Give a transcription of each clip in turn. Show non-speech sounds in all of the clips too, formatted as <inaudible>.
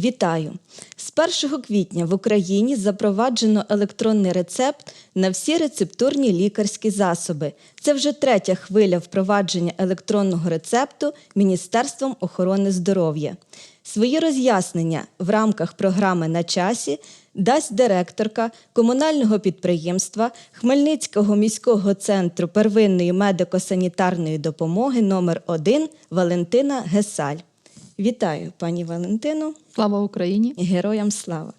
Вітаю! З 1 квітня в Україні запроваджено електронний рецепт на всі рецептурні лікарські засоби. Це вже третя хвиля впровадження електронного рецепту Міністерством охорони здоров'я. Свої роз'яснення в рамках програми на часі дасть директорка комунального підприємства Хмельницького міського центру первинної медико-санітарної допомоги номер 1 Валентина Гесаль. Вітаю, пані Валентину. Слава Україні! Героям слава.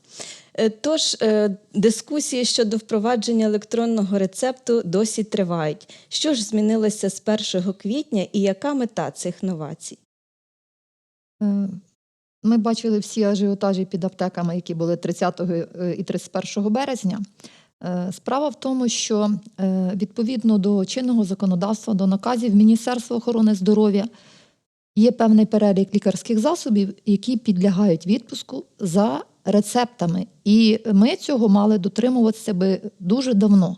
Е, Тож е, дискусії щодо впровадження електронного рецепту досі тривають. Що ж змінилося з 1 квітня і яка мета цих новацій? Е, Ми бачили всі ажіотажі під аптеками, які були 30 і 31 березня. Справа в тому, що відповідно до чинного законодавства, до наказів Міністерства охорони здоров'я є певний перелік лікарських засобів, які підлягають відпуску за рецептами. І ми цього мали дотримуватися би дуже давно.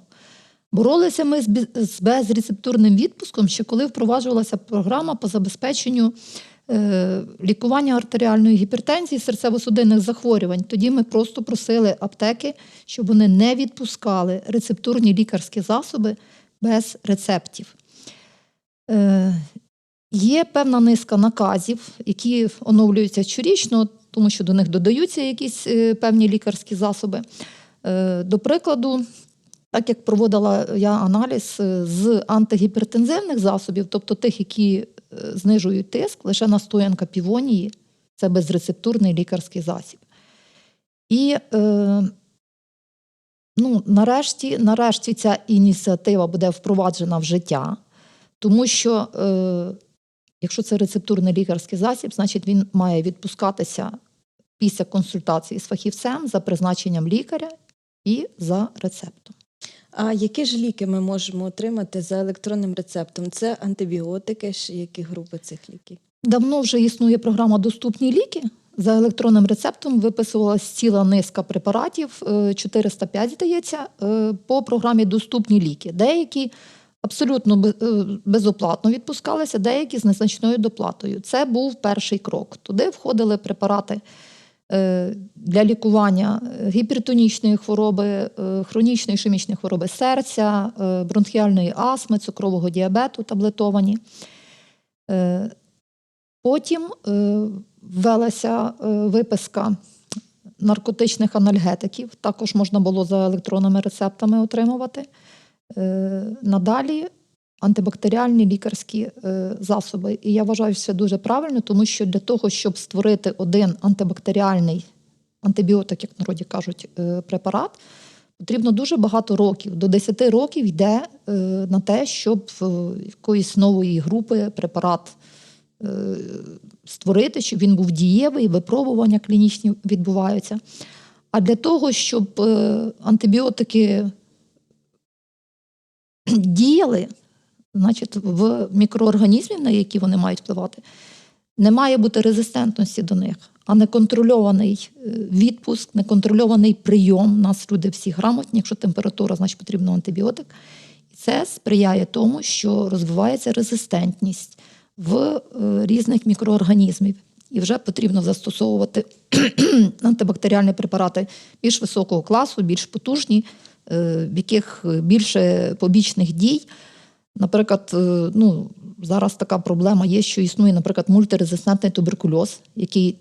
Боролися ми з безрецептурним відпуском, ще коли впроваджувалася програма по забезпеченню е, лікування артеріальної гіпертензії, серцево-судинних захворювань. Тоді ми просто просили аптеки, щоб вони не відпускали рецептурні лікарські засоби без рецептів. Є певна низка наказів, які оновлюються щорічно, тому що до них додаються якісь е, певні лікарські засоби. Е, До прикладу, так як проводила я аналіз е, з антигіпертензивних засобів, тобто тих, які знижують тиск, лише настоянка півонії це безрецептурний лікарський засіб. І ну, нарешті, нарешті ця ініціатива буде впроваджена в життя, тому що якщо це рецептурний лікарський засіб, значить він має відпускатися після консультації з фахівцем за призначенням лікаря і за рецептом. А які ж ліки ми можемо отримати за електронним рецептом? Це антибіотики, які групи цих ліків? Давно вже існує програма Доступні ліки. За електронним рецептом виписувалась ціла низка препаратів, е, 405, здається, е, по програмі Доступні ліки. Деякі абсолютно е, безоплатно відпускалися, деякі з незначною доплатою. Це був перший крок. Туди входили препарати е, для лікування е, гіпертонічної хвороби, хронічної ішемічної хвороби серця, бронхіальної астми, цукрового діабету таблетовані. Потім ввелася виписка наркотичних анальгетиків, також можна було за електронними рецептами отримувати. Е, надалі антибактеріальні лікарські е, засоби. І я вважаю, що це дуже правильно, тому що для того, щоб створити один антибактеріальний антибіотик, як в народі кажуть, е, препарат, потрібно дуже багато років. До 10 років йде на те, щоб якоїсь нової групи препарат створити, щоб він був дієвий, випробування клінічні відбуваються. А для того, щоб антибіотики <clears throat> діяли, значить, в мікроорганізмів, на які вони мають впливати, не має бути резистентності до них, а неконтрольований е, відпуск, неконтрольований прийом. У нас люди всі грамотні, якщо температура, значить потрібно антибіотик. І це сприяє тому, що розвивається резистентність в е, різних мікроорганізмів. І вже потрібно застосовувати <clears throat> антибактеріальні препарати більш високого класу, більш потужні, в яких більше побічних дій. Наприклад, е, ну, зараз така проблема є, що існує, наприклад, мультирезистентний туберкульоз, який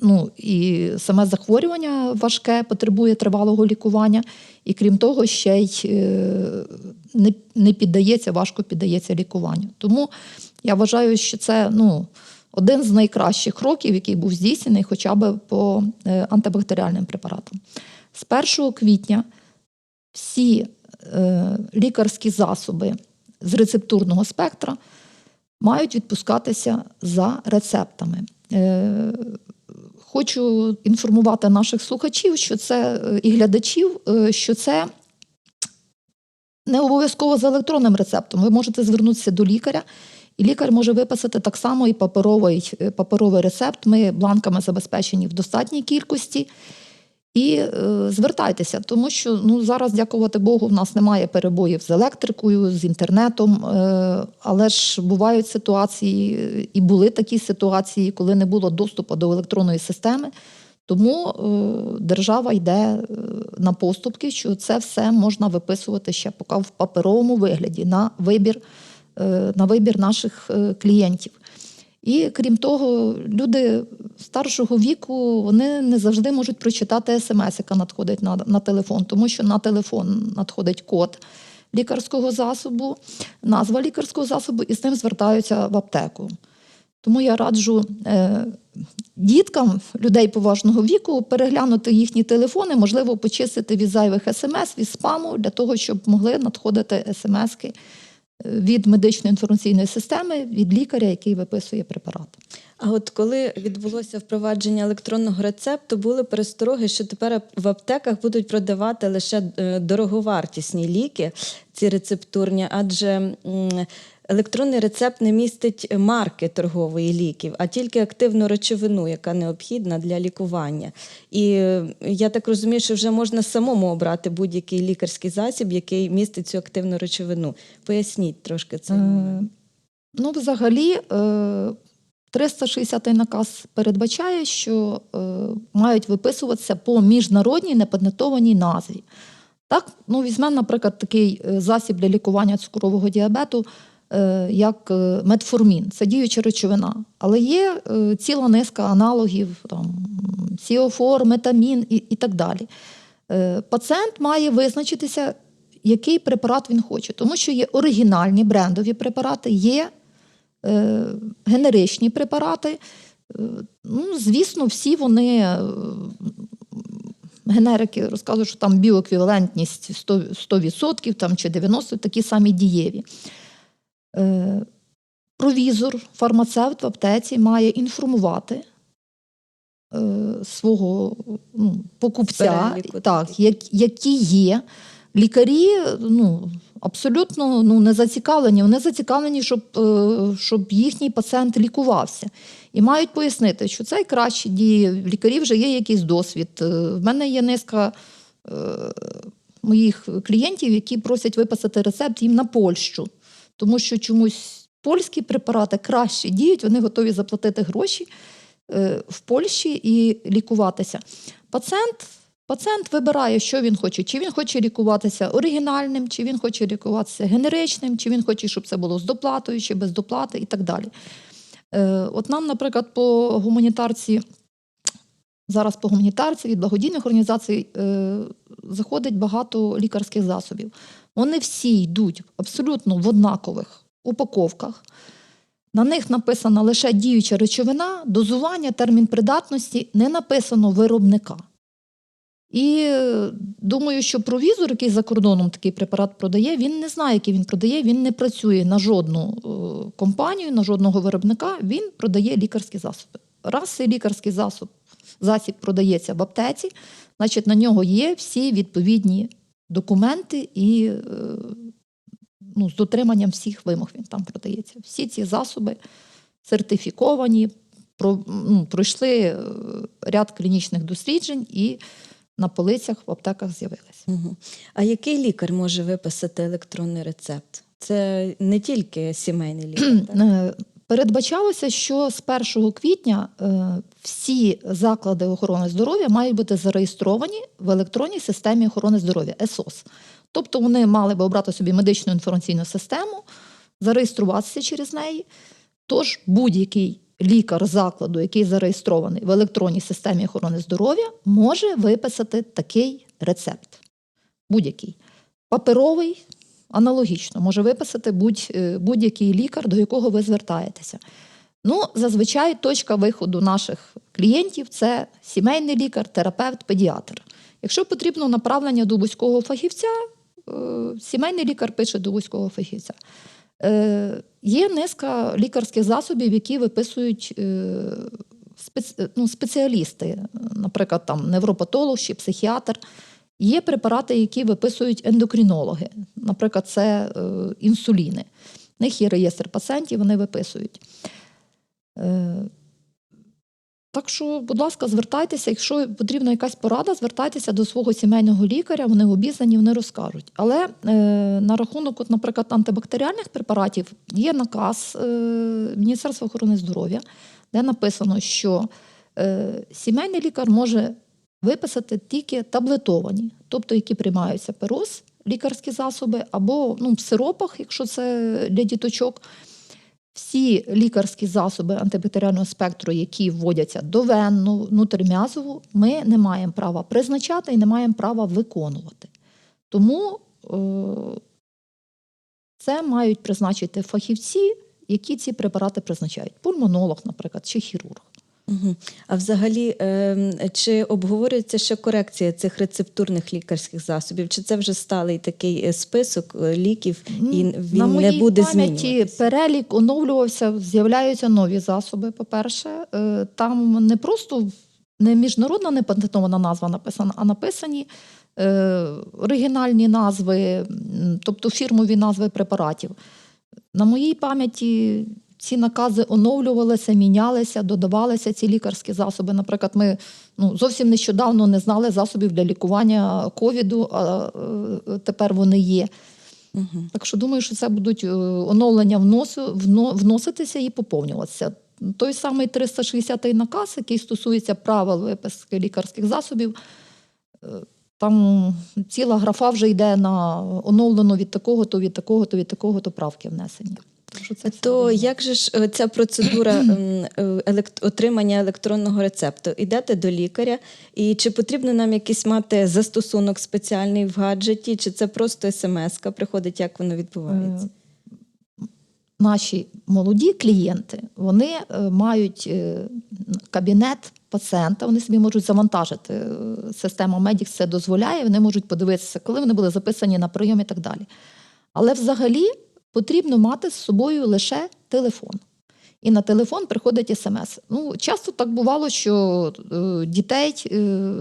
ну, і саме захворювання важке, потребує тривалого лікування, і крім того, ще й е, не, не піддається, важко піддається лікуванню. Тому я вважаю, що це ну, один з найкращих кроків, який був здійснений хоча б по е, антибактеріальним препаратам. З 1 квітня всі е, лікарські засоби з рецептурного спектра мають відпускатися за рецептами. Е, Хочу інформувати наших слухачів, що це е, і глядачів, е, що це не обов'язково за електронним рецептом. Ви можете звернутися до лікаря, і лікар може виписати так само і паперовий, е, паперовий рецепт. Ми бланками забезпечені в достатній кількості. І е, звертайтеся, тому що ну зараз, дякувати Богу, в нас немає перебоїв з електрикою, з інтернетом. Е, але ж бувають ситуації, і були такі ситуації, коли не було доступу до електронної системи. Тому е, держава йде е, на поступки, що це все можна виписувати ще поки в паперовому вигляді на вибір, е, на вибір наших е, клієнтів. І крім того, люди старшого віку вони не завжди можуть прочитати смс, яка надходить на, на телефон, тому що на телефон надходить код лікарського засобу, назва лікарського засобу, і з ним звертаються в аптеку. Тому я раджу е, діткам людей поважного віку переглянути їхні телефони, можливо, почистити від зайвих смс, від спаму, для того, щоб могли надходити смски від медичної інформаційної системи, від лікаря, який виписує препарат. А от коли відбулося впровадження електронного рецепту, були перестороги, що тепер в аптеках будуть продавати лише е, дороговартісні ліки, ці рецептурні, адже електронний рецепт не містить марки торгової ліків, а тільки активну речовину, яка необхідна для лікування. І е, я так розумію, що вже можна самому обрати будь-який лікарський засіб, який містить цю активну речовину. Поясніть трошки момент. Е, Ну, взагалі, е, 360 наказ передбачає, що е, мають виписуватися по міжнародній непатентованій назві. Так, ну, візьмемо, наприклад, такий е, засіб для лікування цукрового діабету, е, як е, метформін. Це діюча речовина. Але є е, ціла низка аналогів, там, сіофор, метамін і, і так далі. Е, Пацієнт має визначитися, який препарат він хоче, тому що є оригінальні брендові препарати, є е, генеричні препарати. Е, ну, звісно, всі вони. е, Генерики розказують, що там біоеквівалентність 100%, 100% там, чи 90% такі самі дієві. Е, провізор, фармацевт в аптеці має інформувати е, свого ну, покупця, Переліку так, як, які є. Лікарі ну, абсолютно ну, не зацікавлені. Вони зацікавлені, щоб, е, щоб їхній пацієнт лікувався. І мають пояснити, що це краще діє. В лікарів вже є якийсь досвід. В мене є низка моїх клієнтів, які просять виписати рецепт їм на Польщу, тому що чомусь польські препарати краще діють, вони готові заплатити гроші е, в Польщі і лікуватися. Пацієнт, пацієнт вибирає, що він хоче. Чи він хоче лікуватися оригінальним, чи він хоче лікуватися генеричним, чи він хоче, щоб це було з доплатою, чи без доплати, і так далі. Е, От нам, наприклад, по гуманітарці, зараз по гуманітарці від благодійних організацій е, заходить багато лікарських засобів. Вони всі йдуть абсолютно в однакових упаковках. На них написана лише діюча речовина, дозування, термін придатності, не написано виробника. І е, думаю, що провізор, який за кордоном такий препарат продає, він не знає, який він продає, він не працює на жодну е, компанію, на жодного виробника, він продає лікарські засоби. Раз цей лікарський засоб, засіб продається в аптеці, значить на нього є всі відповідні документи і е, ну, з дотриманням всіх вимог він там продається. Всі ці засоби сертифіковані, про, ну, пройшли е, ряд клінічних досліджень і на полицях в аптеках з'явилися. Мгм. А який лікар може виписати електронний рецепт? Це не тільки сімейний лікар. так? Передбачалося, що з 1 квітня е, всі заклади охорони здоров'я мають бути зареєстровані в електронній системі охорони здоров'я ЕСОС. Тобто вони мали би обрати собі медичну інформаційну систему, зареєструватися через неї. Тож будь-який лікар закладу, який зареєстрований в електронній системі охорони здоров'я, може виписати такий рецепт. Будь-який. Паперовий аналогічно може виписати е, будь-який лікар, до якого ви звертаєтеся. Ну, зазвичай точка виходу наших клієнтів це сімейний лікар, терапевт, педіатр. Якщо потрібно направлення до вузького фахівця, е, сімейний лікар пише до вузького фахівця. Е, Є низка лікарських засобів, які виписують ну, спеціалісти, наприклад, там невропатолог чи психіатр. Є препарати, які виписують ендокринологи. Наприклад, це е, інсуліни. В них є реєстр пацієнтів, вони виписують. Е, так що, будь ласка, звертайтеся, якщо потрібна якась порада, звертайтеся до свого сімейного лікаря, вони обізнані, вони розкажуть. Але е, на рахунок, от, наприклад, антибактеріальних препаратів є наказ е, Міністерства охорони здоров'я, де написано, що Е, Сімейний лікар може виписати тільки таблетовані, тобто які приймаються пероз, лікарські засоби, або ну, в сиропах, якщо це для діточок. Всі лікарські засоби антибактеріального спектру, які вводяться довенно, внутрім'язово, ми не маємо права призначати і не маємо права виконувати. Тому е, це мають призначити фахівці, які ці препарати призначають. Пульмонолог, наприклад, чи хірург. Угу. А взагалі, ем, чи обговорюється ще корекція цих рецептурних лікарських засобів? Чи це вже сталий такий е, список е, ліків, і він На не моїй буде пам'яті перелік оновлювався, з'являються нові засоби. По-перше, Е, там не просто не міжнародна не патентована назва написана, а написані оригінальні назви, тобто фірмові назви препаратів. На моїй пам'яті ці накази оновлювалися, мінялися, додавалися ці лікарські засоби. Наприклад, ми ну, зовсім нещодавно не знали засобів для лікування ковіду, а е, тепер вони є. Угу. Так що думаю, що це будуть е, оновлення вносу, вноситися і поповнюватися. Той самий 360-й наказ, який стосується правил виписки лікарських засобів, е, там ціла графа вже йде на оновлено від такого, то від такого, то від такого, то правки внесені. Так що це То як же ж е, ця процедура <clears throat> ем, е, елект- отримання електронного рецепту? Ідете до лікаря, і чи потрібно нам якийсь мати застосунок спеціальний в гаджеті, чи це просто смс-ка приходить, як воно відбувається? наші молоді клієнти вони е, мають е, кабінет пацієнта, вони собі можуть завантажити. е, Система Медікс це дозволяє, вони можуть подивитися, коли вони були записані на прийом і так далі. Але взагалі потрібно мати з собою лише телефон. І на телефон приходить смс. Ну, часто так бувало, що е, дітей е,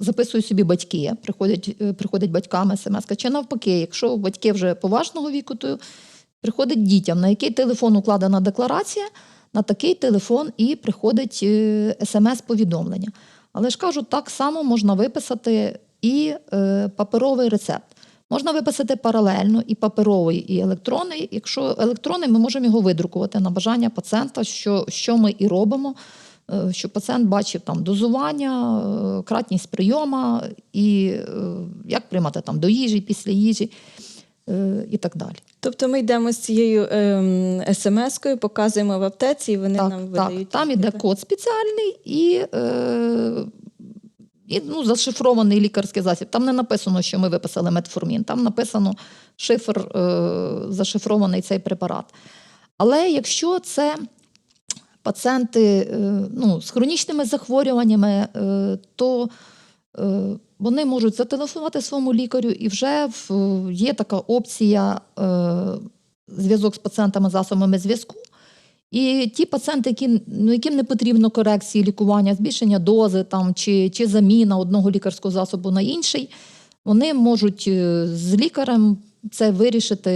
записують собі батьки, приходять, е, приходять батькам смс. Чи навпаки, якщо батьки вже поважного віку, то приходить дітям, на який телефон укладена декларація, на такий телефон і приходить смс-повідомлення. Але ж кажу, так само можна виписати і паперовий рецепт. Можна виписати паралельно і паперовий, і електронний. Якщо електронний, ми можемо його видрукувати на бажання пацієнта, що, що ми і робимо, е, щоб пацієнт бачив там дозування, е, кратність прийома і е, як приймати там до їжі, після їжі е, і так далі. Тобто ми йдемо з цією ем, смс-кою, показуємо в аптеці, і вони нам Так, видають. так, там іде код спеціальний і, е, і ну, зашифрований лікарський засіб. Там не написано, що ми виписали метформін, там написано шифр, е, зашифрований цей препарат. Але якщо це пацієнти е, ну, з хронічними захворюваннями, е, то е, вони можуть зателефонувати своєму лікарю, і вже в- є така опція е, зв'язок з пацієнтами засобами зв'язку. І ті пацієнти, які, ну, яким не потрібно корекції лікування, збільшення дози там, чи, чи заміна одного лікарського засобу на інший, вони можуть е, з лікарем це вирішити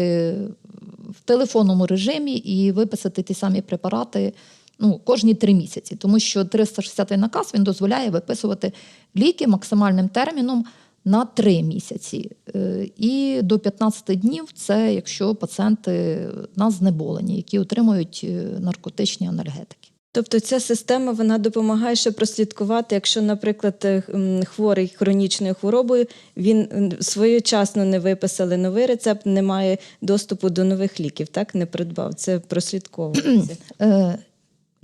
в телефонному режимі і виписати ті самі препарати ну, кожні три місяці. Тому що 360 наказ він дозволяє виписувати ліки максимальним терміном на три місяці. Е, І до 15 днів це якщо пацієнти на знеболені, які отримують е, наркотичні анальгетики. Тобто ця система вона допомагає ще прослідкувати, якщо, наприклад, е, хворий хронічною хворобою, він своєчасно не виписали новий рецепт, не має доступу до нових ліків, так не придбав. Це прослідковується. <clears throat> Е,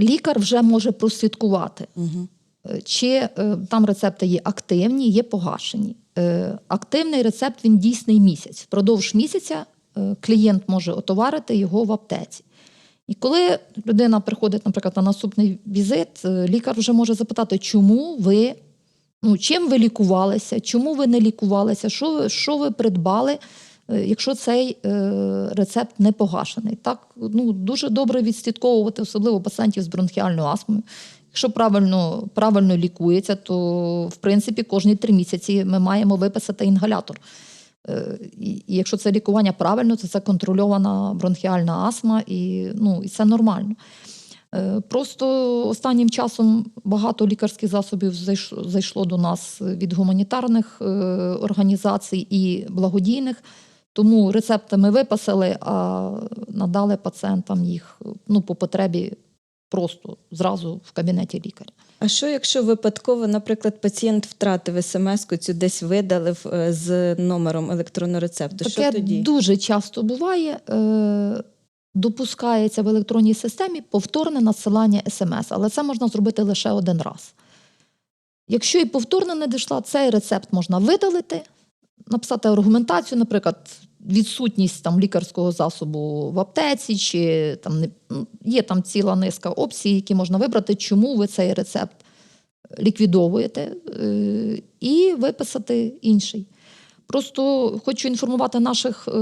Лікар вже може прослідкувати, Угу. е, чи е, там рецепти є активні, є погашені. Е, Активний рецепт він дійсний місяць. Впродовж місяця е, клієнт може отоварити його в аптеці. І коли людина приходить, наприклад, на наступний візит, е, лікар вже може запитати, чому ви, ну, чим ви лікувалися, чому ви не лікувалися, що ви, що ви придбали, якщо цей рецепт не погашений. Так ну, дуже добре відслідковувати, особливо пацієнтів з бронхіальною астмою. Якщо правильно, правильно лікується, то в принципі кожні три місяці ми маємо виписати інгалятор. Е, І, якщо це лікування правильно, то це контрольована бронхіальна астма, і, ну, і це нормально. Е, Просто останнім часом багато лікарських засобів зайшло до нас від гуманітарних е, організацій і благодійних. Тому рецепти ми виписали, а надали пацієнтам їх ну, по потребі просто зразу в кабінеті лікаря. А що, якщо випадково, наприклад, пацієнт втратив смс-ку, цю десь видалив е, з номером електронного рецепту? що тоді? дуже часто буває. Е, допускається в електронній системі повторне надсилання смс, але це можна зробити лише один раз. Якщо і повторно не дійшла, цей рецепт можна видалити, написати аргументацію, наприклад, відсутність там, лікарського засобу в аптеці, чи там ну, є там ціла низка опцій, які можна вибрати, чому ви цей рецепт ліквідовуєте, е, і виписати інший. Просто хочу інформувати наших, е,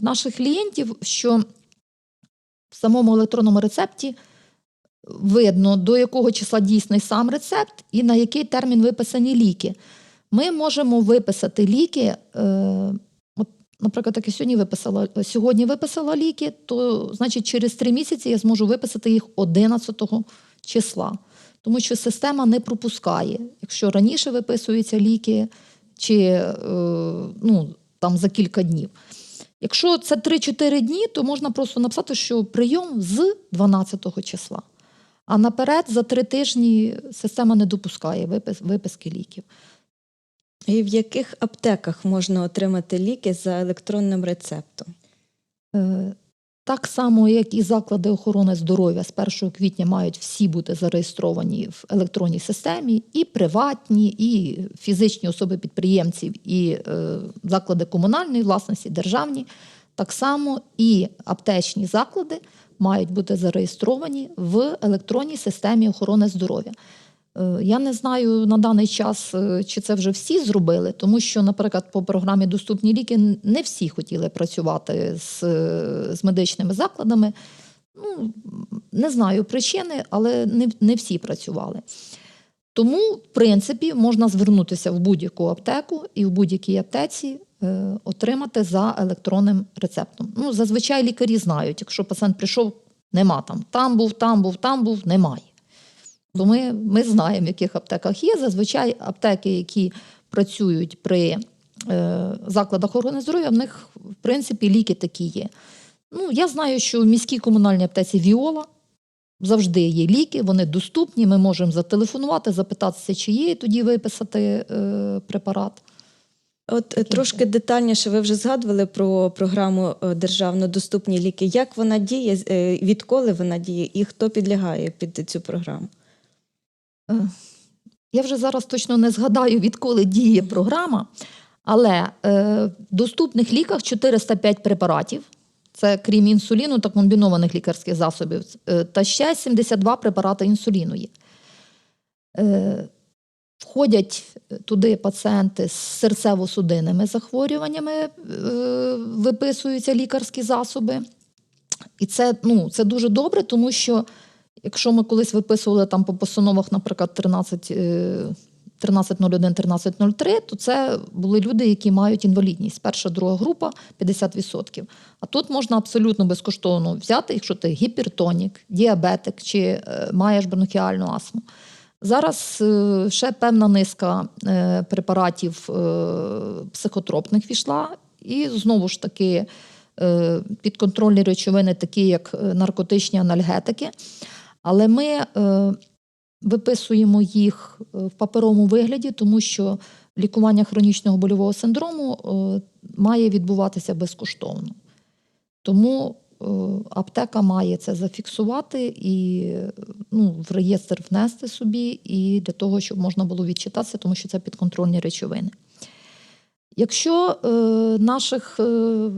наших клієнтів, що в самому електронному рецепті видно, до якого числа дійсний сам рецепт і на який термін виписані ліки. Ми можемо виписати ліки. Наприклад, так я сьогодні виписала, сьогодні виписала ліки, то значить через три місяці я зможу виписати їх 11 числа. Тому що система не пропускає. Якщо раніше виписуються ліки, чи е, ну, там за кілька днів. Якщо це 3-4 дні, то можна просто написати, що прийом з 12 числа. А наперед за три тижні система не допускає випис, виписки ліків. І в яких аптеках можна отримати ліки за електронним рецептом? Е, Так само, як і заклади охорони здоров'я з 1 квітня мають всі бути зареєстровані в електронній системі, і приватні, і фізичні особи підприємців, і е, заклади комунальної власності, державні. Так само і аптечні заклади мають бути зареєстровані в електронній системі охорони здоров'я. Е, Я не знаю на даний час, е, чи це вже всі зробили, тому що, наприклад, по програмі Доступні ліки не всі хотіли працювати з, е, з медичними закладами. Ну, не знаю причини, але не, не всі працювали. Тому, в принципі, можна звернутися в будь-яку аптеку і в будь-якій аптеці е, отримати за електронним рецептом. Ну, зазвичай лікарі знають, якщо пацієнт прийшов, нема там. Там був, там був, там був, немає. То ми, ми знаємо, в яких аптеках є. Зазвичай аптеки, які працюють при е, закладах охорони здоров'я, в них, в принципі, ліки такі є. Ну, я знаю, що в міській комунальній аптеці Віола завжди є ліки, вони доступні. Ми можемо зателефонувати, запитатися, чи є, і тоді виписати е, препарат. От е, трошки детальніше ви вже згадували про програму е, державно доступні ліки. Як вона діє, е, відколи вона діє, і хто підлягає під цю програму? Я вже зараз точно не згадаю, відколи діє програма, але е, в доступних ліках 405 препаратів. Це крім інсуліну та комбінованих лікарських засобів, е, та ще 72 препарати інсуліну є. Е, Входять туди пацієнти з серцево-судинними захворюваннями, виписуються лікарські засоби. І це, ну, це дуже добре, тому що якщо ми колись виписували там по постановах, наприклад, 13, е, 1301, 1303, то це були люди, які мають інвалідність. Перша, друга група 50%. А тут можна абсолютно безкоштовно взяти, якщо ти гіпертонік, діабетик чи е, маєш бронхіальну астму. Зараз е, ще певна низка е, препаратів психотропних війшла, і знову ж таки підконтрольні речовини, такі як наркотичні анальгетики. Але ми е, виписуємо їх е, в паперовому вигляді, тому що лікування хронічного больового синдрому е, має відбуватися безкоштовно. Тому аптека має це зафіксувати і ну, в реєстр внести собі, і для того, щоб можна було відчитатися, тому що це підконтрольні речовини. Якщо е, наших е,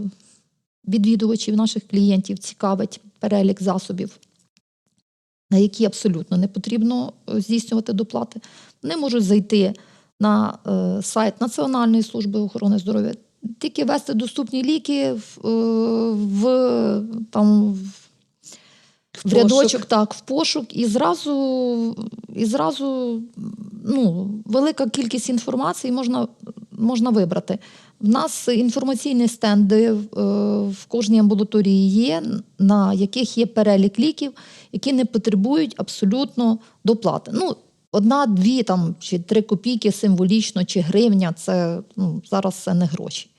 відвідувачів, наших клієнтів цікавить перелік засобів, на які абсолютно не потрібно е, здійснювати доплати, вони можуть зайти на е, сайт Національної служби охорони здоров'я, тільки ввести доступні ліки в, е, в, там, в, в рядочок, так, в пошук, і зразу, і зразу ну, велика кількість інформації можна, можна вибрати. В нас інформаційні стенди е, в кожній амбулаторії є, на яких є перелік ліків, які не потребують абсолютно доплати. Ну, одна, дві там, чи три копійки символічно, чи гривня це ну, зараз це не гроші.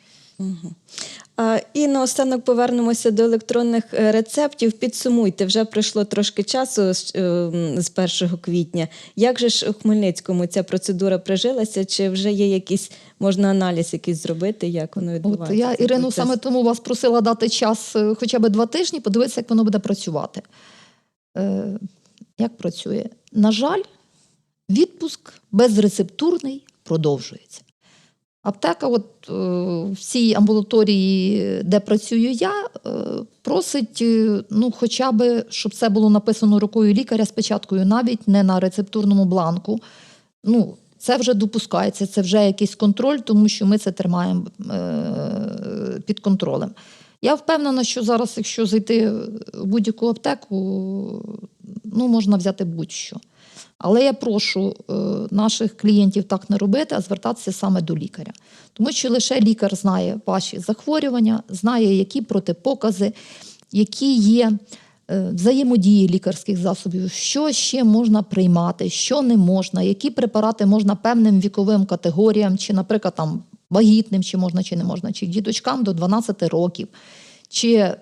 А, І наостанок повернемося до електронних е, рецептів. Підсумуйте, вже пройшло трошки часу з е, м, з 1 квітня. Як же ж у Хмельницькому ця процедура прижилася? Чи вже є якийсь, можна аналіз якийсь зробити, як воно От відбувається? я, цей Ірино, процес? саме тому вас просила дати час е, хоча б два тижні, подивитися, як воно буде працювати. Е, як працює? На жаль, відпуск безрецептурний продовжується. Аптека, от е, в цій амбулаторії, де працюю я, е, просить, е, ну, хоча б, щоб це було написано рукою лікаря з печаткою, навіть не на рецептурному бланку. Ну, це вже допускається, це вже якийсь контроль, тому що ми це тримаємо під контролем. Я впевнена, що зараз, якщо зайти в будь-яку аптеку, ну, можна взяти будь-що. Але я прошу е, наших клієнтів так не робити, а звертатися саме до лікаря. Тому що лише лікар знає ваші захворювання, знає, які протипокази, які є е, взаємодії лікарських засобів, що ще можна приймати, що не можна, які препарати можна певним віковим категоріям, чи, наприклад, там вагітним, чи можна, чи не можна, чи діточкам до 12 років, чи е,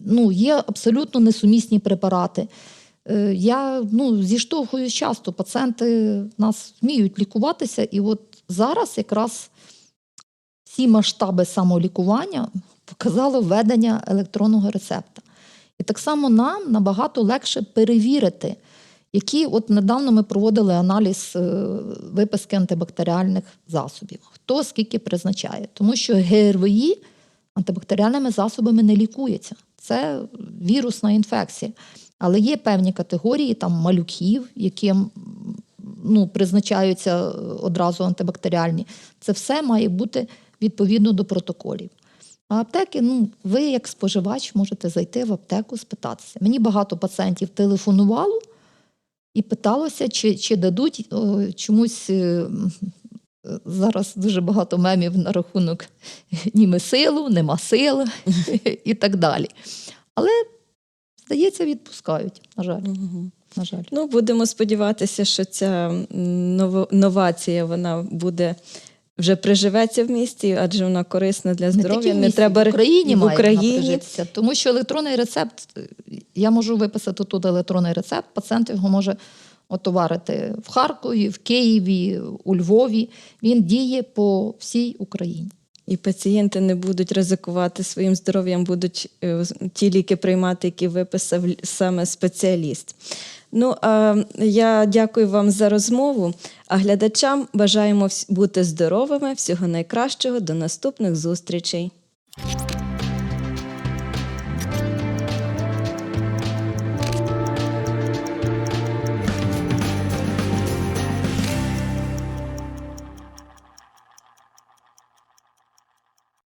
ну, є абсолютно несумісні препарати. Е, Я ну, зіштовхуюсь часто, пацієнти нас вміють лікуватися, і от зараз якраз всі масштаби самолікування показало введення електронного рецепта. І так само нам набагато легше перевірити, які от недавно ми проводили аналіз е, виписки антибактеріальних засобів, хто скільки призначає, тому що ГРВІ антибактеріальними засобами не лікується. Це вірусна інфекція. Але є певні категорії там малюків, яким ну, призначаються одразу антибактеріальні. Це все має бути відповідно до протоколів. А аптеки, ну, ви як споживач можете зайти в аптеку, спитатися. Мені багато пацієнтів телефонувало і питалося, чи, чи дадуть о, чомусь. е, Зараз дуже багато мемів на рахунок німе силу, нема сили <laughs> і так далі. Але, здається, відпускають, на жаль. Мгм. На жаль. Ну, будемо сподіватися, що ця новація вона буде вже приживеться в місті, адже вона корисна для здоров'я. Не місті, треба в Україні в Україні. прижитися. Тому що електронний рецепт, е, я можу виписати тут електронний рецепт, пацієнт його може отоварити в Харкові, в Києві, у Львові. Він діє по всій Україні. І пацієнти не будуть ризикувати своїм здоров'ям, будуть е, ті ліки приймати, які виписав саме спеціаліст. Ну, а я дякую вам за розмову. А глядачам бажаємо бути здоровими, всього найкращого, до наступних зустрічей.